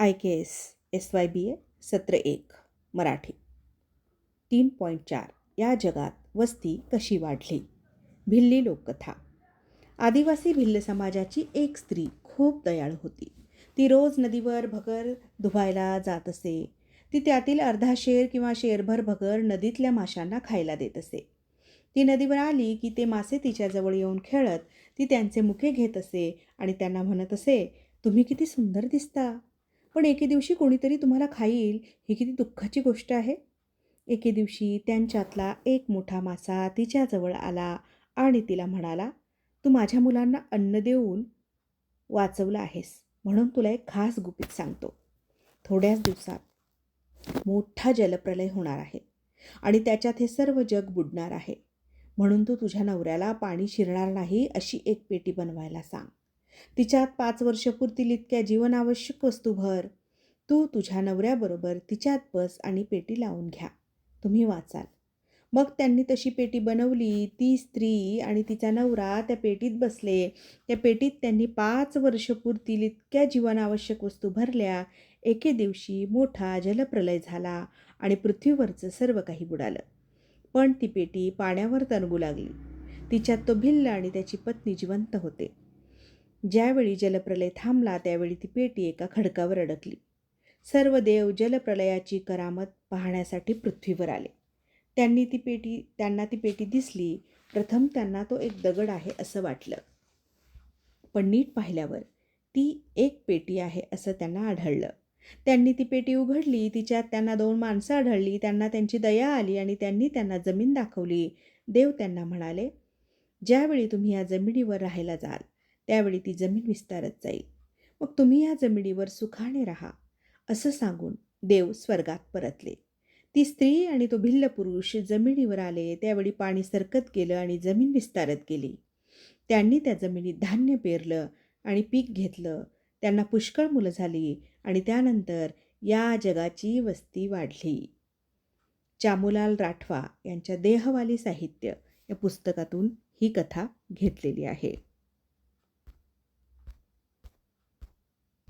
I K S S Y B A सत्र एक मराठी. तीन पॉईंट चार या जगात वस्ती कशी वाढली? भिल्ली लोककथा. आदिवासी भिल्ल समाजाची एक स्त्री खूप दयाळू होती. ती रोज नदीवर भगर धुवायला जात असे. ती त्यातील अर्धा शेर किंवा शेरभर भगर नदीतल्या माशांना खायला देत असे. ती नदीवर आली की ते मासे तिच्याजवळ येऊन खेळत ती त्यांचे मुखे घेत असे आणि त्यांना म्हणत असे तुम्ही किती सुंदर दिसता. पण एके दिवशी कोणीतरी तुम्हाला खाईल ही किती दुःखाची गोष्ट आहे. एके दिवशी त्यांच्यातला एक मोठा मासा तिच्याजवळ आला आणि तिला म्हणाला तू माझ्या मुलांना अन्न देऊन वाचवलं आहेस म्हणून तुला एक खास गुपित सांगतो. थोड्याच दिवसात मोठा जलप्रलय होणार आहे आणि त्याच्यात हे सर्व जग बुडणार आहे. म्हणून तू तुझ्या नवऱ्याला पाणी शिरणार नाही अशी एक पेटी बनवायला सांग. तिच्यात पाच वर्ष पुरतील इतक्या जीवनावश्यक वस्तू भर तू तुझ्या नवऱ्याबरोबर तिच्यात बस आणि पेटी लावून घ्या. तुम्ही वाचाल. मग त्यांनी तशी पेटी बनवली. ती स्त्री आणि तिचा नवरा त्या पेटीत बसले. त्या पेटीत त्यांनी पाच वर्ष पुरतील इतक्या जीवनावश्यक वस्तू भरल्या. एके दिवशी मोठा जलप्रलय झाला आणि पृथ्वीवरचं सर्व काही बुडालं. पण ती पेटी पाण्यावर तणगू लागली. तिच्यात तो भिल्ल आणि त्याची पत्नी जिवंत होते. ज्यावेळी जलप्रलय थांबला त्यावेळी ती पेटी एका खडकावर अडकली. सर्व देव जलप्रलयाची करामत पाहण्यासाठी पृथ्वीवर आले. त्यांनी ती पेटी त्यांना ती पेटी दिसली. प्रथम त्यांना तो एक दगड आहे असं वाटलं. पण नीट पाहिल्यावर ती एक पेटी आहे असं त्यांना आढळलं. त्यांनी ती पेटी उघडली तिच्यात त्यांना दोन माणसं आढळली त्यांना त्यांची दया आली आणि त्यांनी त्यांना जमीन दाखवली. देव त्यांना म्हणाले ज्यावेळी तुम्ही या जमिनीवर राहायला जाल त्यावेळी ती जमीन विस्तारत जाईल मग तुम्ही या जमिनीवर सुखाने राहा असं सांगून देव स्वर्गात परतले. ती स्त्री आणि तो भिल्ल पुरुष जमिनीवर आले त्यावेळी पाणी सरकत गेलं आणि जमीन विस्तारत गेली. त्यांनी त्या जमिनीत धान्य पेरलं आणि पीक घेतलं. त्यांना पुष्कळ मुलं झाली आणि त्यानंतर या जगाची वस्ती वाढली. चामुलाल राठवा यांच्या देहवाली साहित्य या पुस्तकातून ही कथा घेतलेली आहे.